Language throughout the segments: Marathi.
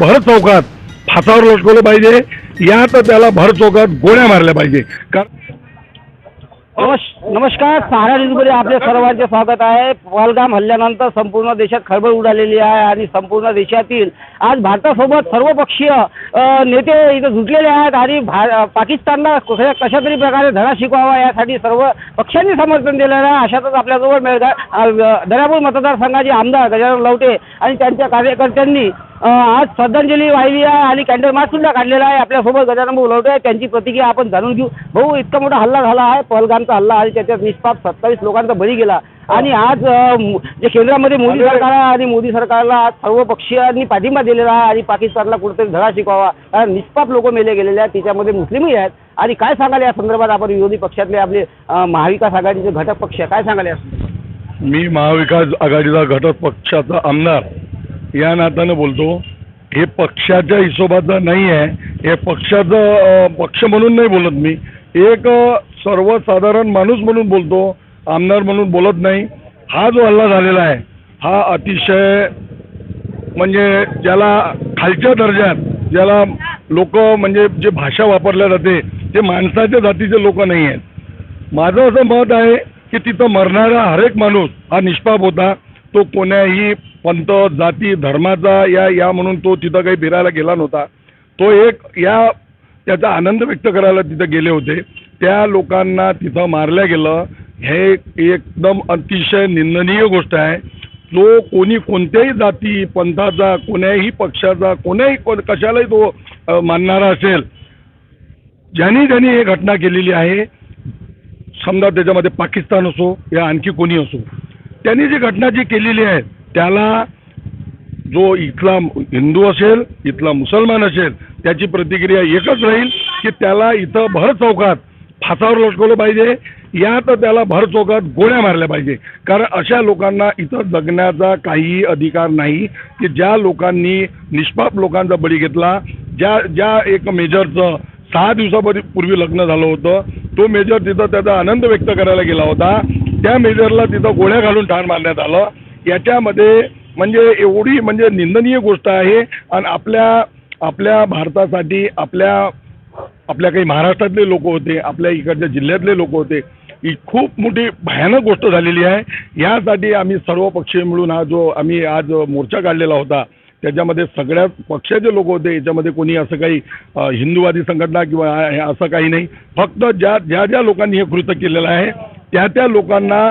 भर चौकात फासावर लटकवलं पाहिजे. या तर त्याला भर चौकात गोळ्या मारल्या पाहिजे. कारण नमस् नमस्कार सहारा न्यूजमध्ये आपले सर्वांचे स्वागत आहे. पहलगाम हल्ल्यानंतर संपूर्ण देशात खळबळ उडालेली आहे आणि संपूर्ण देशातील आज भारतासोबत सर्वपक्षीय नेते इथं जुटलेले आहेत आणि भा पाकिस्तानला कशा कशातरी प्रकारे धडा शिकवावा यासाठी सर्व पक्षांनी समर्थन दिलेलं आहे. अशातच आपल्याजवळ मेळघा अ, दर्यापूर मतदारसंघाचे आमदार गजानन लवटे आणि त्यांच्या कार्यकर्त्यांनी आज श्रद्धांजली वाहिली आहे आणि कॅन्डल मार्च सुद्धा काढलेला आहे. आपल्यासोबत गजानन भाऊ लवटे आहेत. त्यांची प्रतिक्रिया आपण जाणून घेऊ. भाऊ इतका मोठा हल्ला झाला आहे. पहलगामचा हल्ला आणि त्याच्यात निष्पाप सत्तावीस लोकांचा बळी गेला. आणि आज जे केंद्रामध्ये मोदी सरकार आहे आणि मोदी सरकारला आज सर्व पक्षीयांनी पाठिंबा दिलेला आहे आणि पाकिस्तानला कुठेतरी धडा शिकवावा. कारण निष्पाप लोक मेले गेलेले आहेत. त्याच्यामध्ये मुस्लिमही आहेत. आणि काय सांगाल या संदर्भात आपण विरोधी पक्षातले आपले महाविकास आघाडीचे घटक पक्ष आहे काय सांगाल या मी महाविकास आघाडीचा घटक पक्षाचा आमदार. या नात्यानं बोलतो. हे पक्षाच्या हिशोबाचं नाही आहे हे पक्षाचं पक्ष म्हणून नाही बोलत मी. एक सर्वसाधारण माणूस म्हणून बोलतो. आमदार म्हणून बोलत नाही. हा जो हल्ला झालेला आहे हा अतिशय म्हणजे ज्याला खालच्या दर्जात ज्याला लोक म्हणजे जे भाषा वापरल्या जाते ते माणसाच्या जातीचे लोक नाही आहेत माझं असं मत आहे की तिथं मरणारा हरेक माणूस हा निष्पाप होता. तो कोण्याही पंथ जाती धर्माचा या या म्हणून तो तिथं काही फिरायला गेला नव्हता. तो एक या त्याचा आनंद व्यक्त करायला तिथं गेले होते. त्या लोकांना तिथं मारलं गेलं. हे एकदम अतिशय निंदनीय गोष्ट आहे. जो कोणी कोणत्याही जाती पंथाचा कोण्याही पक्षाचा कोण्याही को- कशालाही तो मानणारा असेल. ज्यांनी ज्यांनी ही घटना केलेली आहे समजा त्याच्यामध्ये पाकिस्तान असो या आणखी कोणी असो त्यांनी जी घटना जी केलेली आहे त्याला जो इथला हिंदू असेल इथला मुसलमान असेल त्याची प्रतिक्रिया एकच राहील की त्याला इथं भर चौकात फासावर लटकवलं पाहिजे. या तर त्याला भर चौकात गोळ्या मारल्या पाहिजे. कारण अशा लोकांना इथं जगण्याचा काहीही अधिकार नाही की ज्या लोकांनी निष्पाप लोकांचा बळी घेतला. ज्या ज्या एक मेजरचं सहा दिवसापूर्वी पूर्वी लग्न झालं होतं तो मेजर तिथं त्याचा आनंद व्यक्त करायला गेला होता. त्या मेजरला तिथं गोळ्या घालून ठार मारण्यात आलं. याच्यामध्ये म्हणजे एवढी म्हणजे निंदनीय गोष्ट आहे. आणि आपल्या आपल्या भारतासाठी आपल्या आपल्या काही महाराष्ट्रातले लोक होते आपल्या इकडच्या जिल्ह्यातले लोक होते ही खूप मोठी भयानक गोष्ट झालेली आहे. यासाठी आम्ही सर्व पक्षीय मिळून हा जो आम्ही आज मोर्चा काढलेला होता त्याच्यामध्ये सगळ्या पक्षाचे लोक होते. याच्यामध्ये कोणी असं काही हिंदूवादी संघटना किंवा हे असं काही नाही. फक्त ज्या ज्या ज्या लोकांनी हे कृत्य केलेलं आहे त्या त्या लोकांना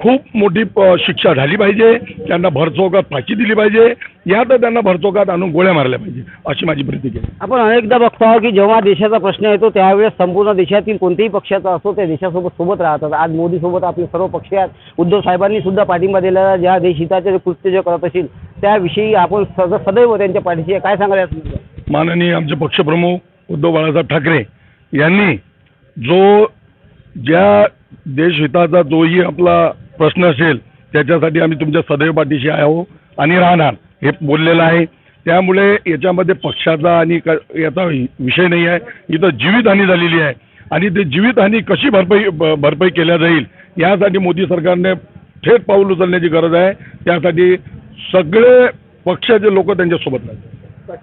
खूप मोठी शिक्षा झाली पाहिजे त्यांना भरचौकात फाशी दिली पाहिजे या तर त्यांना भरचौकात आणून गोळ्या मारल्या पाहिजे अशी माझी प्रतिक्रिया. आपण अनेकदा बघतो आहोत की जेव्हा देशाचा प्रश्न येतो त्यावेळेस संपूर्ण देशातील कोणत्याही पक्षाचा असो त्या देशासोबत सोबत राहतात आज मोदीसोबत आपले सर्व पक्ष आहेत उद्धव साहेबांनी सुद्धा पाठिंबा दिलेला. ज्या देशहिताचे कृत्य जे करत असतील त्याविषयी आपण सद सदैव त्यांच्या पाठीशी. काय संदर्भात? माननीय आमचे पक्षप्रमुख उद्धव बाळासाहेब ठाकरे यांनी जो ज्या देशहिताचा जोही आपला प्रश्न असेल त्याच्यासाठी आम्ही तुमच्या सदैव पाठीशी आहो आणि राहणार हे बोललेलं आहे. त्यामुळे याच्यामध्ये पक्षाचा आणि क याचा विषय नाही आहे. इथं जीवितहानी झालेली आहे. आणि ते जीवितहानी कशी भरपाई भरपाई केल्या जाईल यासाठी मोदी सरकारने थेट पाऊल उचलण्याची गरज आहे. त्यासाठी सगळे पक्षाचे लोक त्यांच्यासोबत राहतात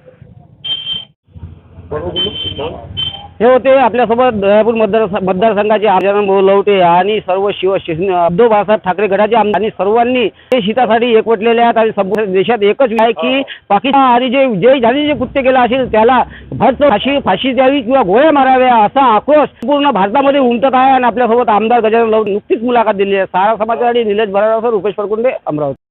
हे होते आपल्यासोबत दयापूर मतदार मतदारसंघाचे आमदार भाऊ लवटे आणि सर्व शिव शिवसेना उद्धव बाळासाहेब ठाकरे गटाचे आमदार आणि सर्वांनी देश हितासाठी एकवटलेले आहेत आणि संपूर्ण देशात एकच आहे की पाकिस्तान आणि जे जे ज्यांनी जे कृत्य केलं असेल त्याला भरच फाशी फाशी द्यावी किंवा गोळ्या माराव्या असा आक्रोश पूर्ण भारतामध्ये उमटत आहे आणि आपल्यासोबत आमदार गजानन लवटे नुकतीच मुलाखत दिली आहे. सारा समाजवादी निलेश भराडकर रुपेश परकुंडे अमरावती.